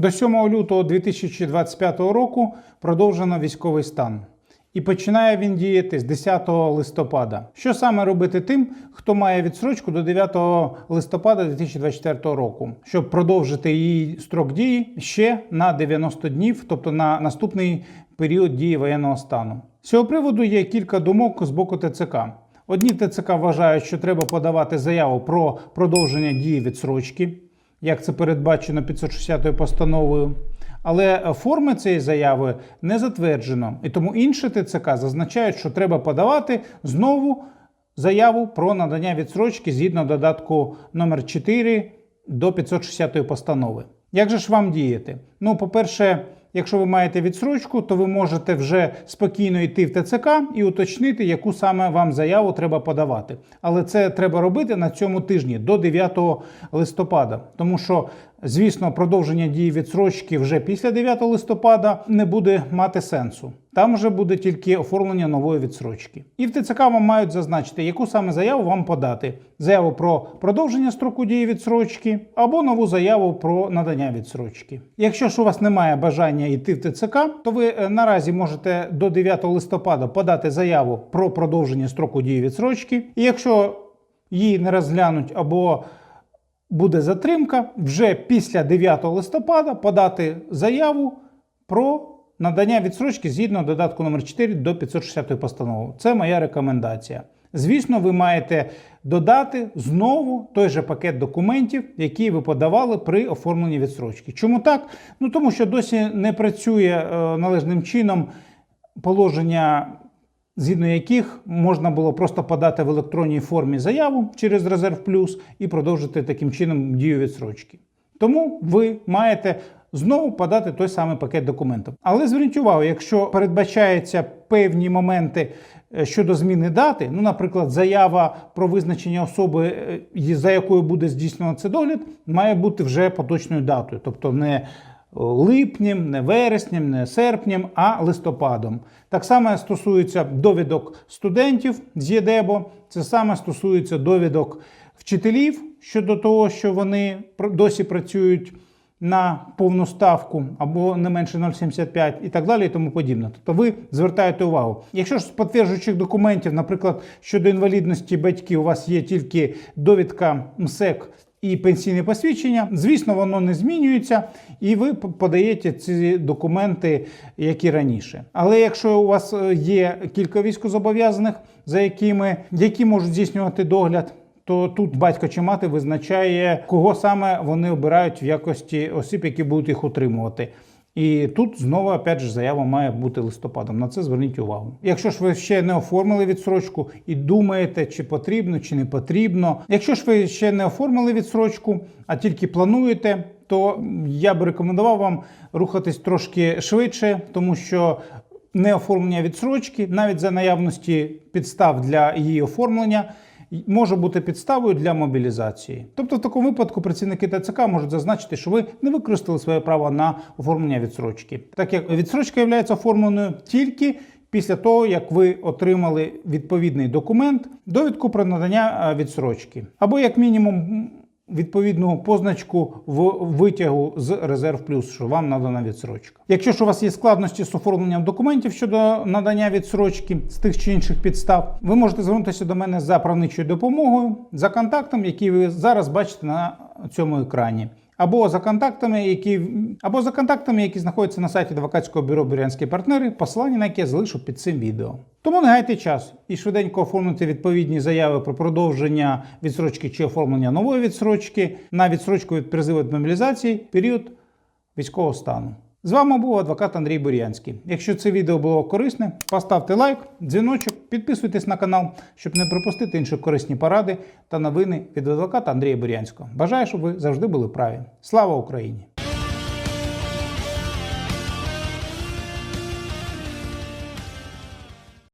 До 7 лютого 2025 року продовжено військовий стан. І починає він діяти з 10 листопада. Що саме робити тим, хто має відсрочку до 9 листопада 2024 року, щоб продовжити її строк дії ще на 90 днів, тобто на наступний період дії воєнного стану. З цього приводу є кілька думок з боку ТЦК. Одні ТЦК вважають, що треба подавати заяву про продовження дії відсрочки, як це передбачено 560 постановою. Але форми цієї заяви не затверджено, і тому інші ТЦК зазначають, що треба подавати знову заяву про надання відсрочки згідно додатку номер 4 до 560 постанови. Як же ж вам діяти? Ну, по-перше, якщо ви маєте відсрочку, то ви можете вже спокійно йти в ТЦК і уточнити, яку саме вам заяву треба подавати. Але це треба робити на цьому тижні до 9 листопада, тому що, звісно, продовження дії відсрочки вже після 9 листопада не буде мати сенсу. Там вже буде тільки оформлення нової відсрочки. І в ТЦК вам мають зазначити, яку саме заяву вам подати: заяву про продовження строку дії відсрочки або нову заяву про надання відсрочки. Якщо ж у вас немає бажання йти в ТЦК, то ви е, наразі можете до 9 листопада подати заяву про продовження строку дії відсрочки. І якщо її не розглянуть або буде затримка, вже після 9 листопада подати заяву про надання відсрочки згідно додатку номер 4 до 560 постанови. Це моя рекомендація. Звісно, ви маєте додати знову той же пакет документів, які ви подавали при оформленні відсрочки. Чому так? Ну тому що досі не працює е, належним чином положення згідно яких можна було просто подати в електронній формі заяву через Резерв Плюс і продовжити таким чином дію відсрочки. Тому ви маєте знову подати той самий пакет документів. Але зверніть увагу, якщо передбачаються певні моменти е, щодо зміни дати, ну, наприклад, заява про визначення особи, е, за якою буде здійснено цей догляд, має бути вже поточною датою, тобто не липнем, не вереснем, не серпнем, а листопадом. Так само стосується довідок студентів з ЄДЕБО, це саме стосується довідок вчителів щодо того, що вони досі працюють на повну ставку або не менше 0,75 і так далі, і тому подібне. Тобто ви звертаєте увагу. Якщо ж з підтверджуючих документів, наприклад, щодо інвалідності батьків, у вас є тільки довідка МСЕК і пенсійне посвідчення, звісно, воно не змінюється, і ви подаєте ці документи, як і раніше. Але якщо у вас е, є кілька військовозобов'язаних, за якими які можуть здійснювати догляд, то тут батько чи мати визначає, кого саме вони обирають в якості осіб, які будуть їх утримувати. І тут знову опять же заява має бути листопадом. На це зверніть увагу. Якщо ж ви ще не оформили відсрочку і думаєте, чи потрібно, чи не потрібно. Якщо ж ви ще не оформили відсрочку, а тільки плануєте, то я би рекомендував вам рухатись трошки швидше, тому що неоформлення відсрочки, навіть за наявності підстав для її оформлення, може бути підставою для мобілізації. Тобто, в такому випадку працівники ТЦК можуть зазначити, що ви не використали своє право на оформлення відсрочки, так як відсрочка є оформленою тільки. Після того, як ви отримали відповідний документ, довідку про надання е, відсрочки, або як мінімум відповідну позначку в витягу з резерв плюс, що вам надана відсрочка. Якщо ж у вас є складності з оформленням документів щодо надання відсрочки з тих чи інших підстав, ви можете звернутися до мене за правничою допомогою за контактом, який ви зараз бачите на цьому екрані. Або за контактами, які або за контактами, які знаходяться на сайті адвокатського бюро Бурянські партнери, посилання на яке залишу під цим відео. Тому не гайте час і швиденько оформити відповідні заяви про продовження відсрочки чи оформлення нової відсрочки на відсрочку від призиву до мобілізації період військового стану. З вами був адвокат Андрій Бурянський. Якщо це відео було корисне, поставте лайк, дзвіночок, підписуйтесь на канал, щоб не пропустити інші корисні поради та новини від адвоката Андрія Бурянського. Бажаю, щоб ви завжди були праві. Слава Україні!